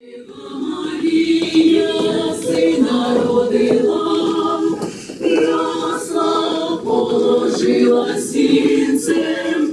Марія сина родила, ясла положила сінцем,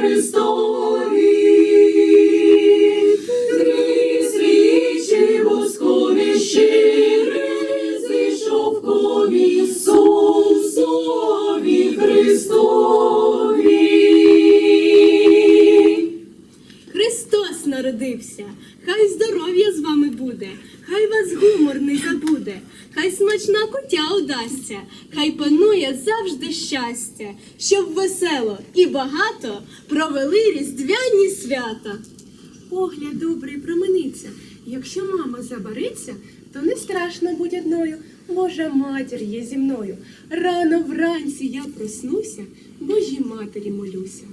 Ісусові Народився, хай здоров'я з вами буде, хай вас гумор не забуде, хай смачна кутя удасться, хай панує завжди щастя, щоб весело і багато провели різдвяні свята. Погляд добрий промениться, якщо мама забариться, то не страшно будь одною, Божа матір є зі мною. Рано вранці я проснуся, Божій матері молюся.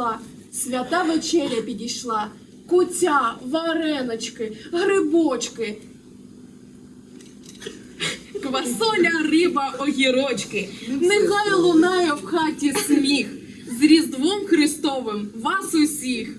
Зійшла, свята вечеря підійшла, куця, вареночки, грибочки. Квасоля, риба, огірочки. Нехай лунає в хаті сміх. З Різдвом Христовим вас усіх.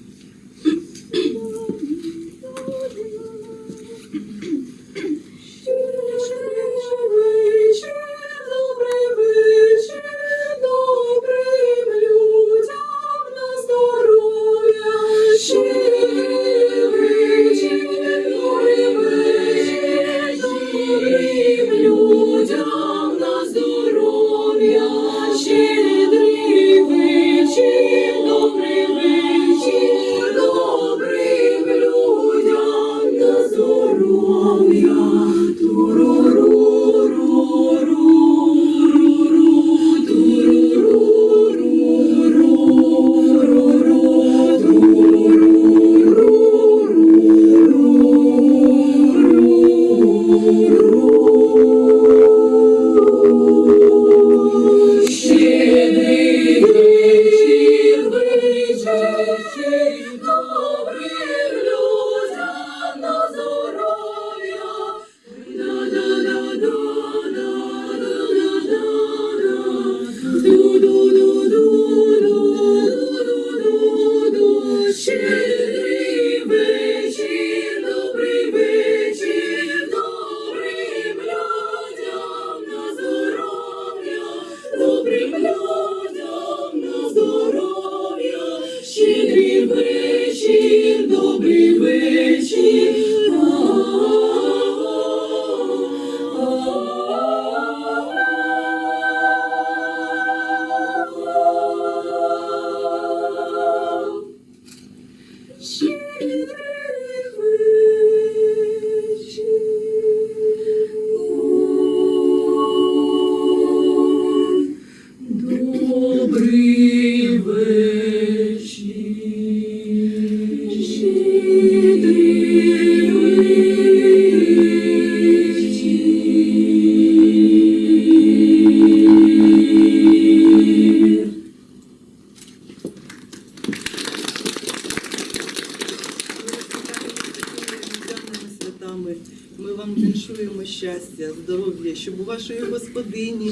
Здоров'я, щоб у вашої господині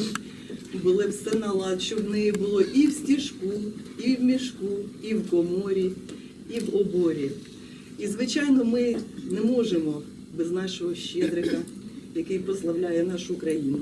було все налад, щоб в неї було і в стіжку, і в мішку, і в коморі, і в оборі. І, звичайно, ми не можемо без нашого щедрика, який прославляє нашу країну.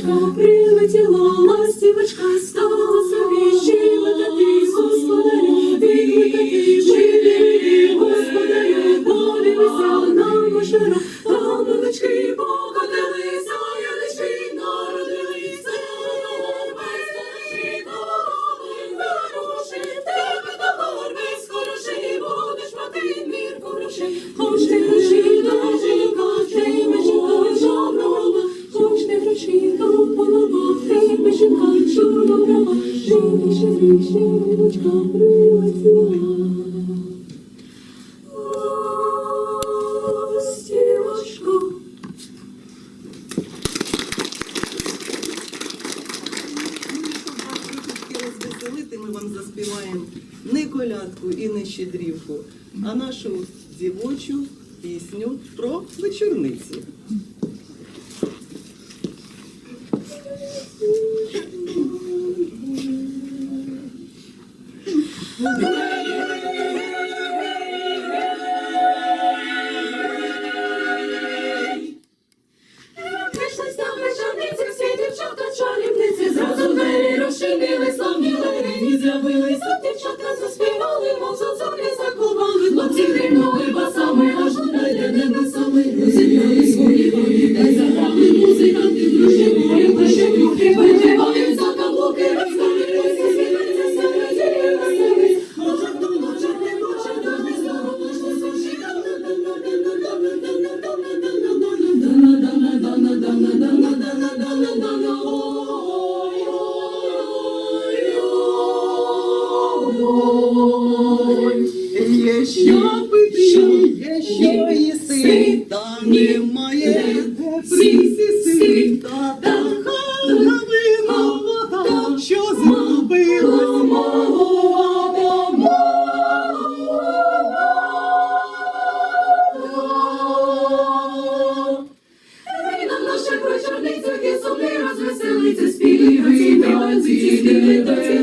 Щедрівочка, прилетіла ластівочка, стала собі щебетати, господаря, викликати, щедрик, господаря, подивися на кошера, там молочки покотилися, янички народилися, без грошей, дорогий хороший, тебе товар без хороший, будеш мати мір хороший. Колядку і не щедрівку, а нашу дівочу пісню про чарівниці, зразу двері розчинили, славні з'явилися, дівчата thousands якщо їси, та немає присісти, та така виновата, що зробилась Війна наша вечорниця, і сумний розвеселиться, співають танці,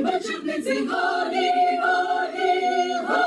Бачутниці горі, горі, горі.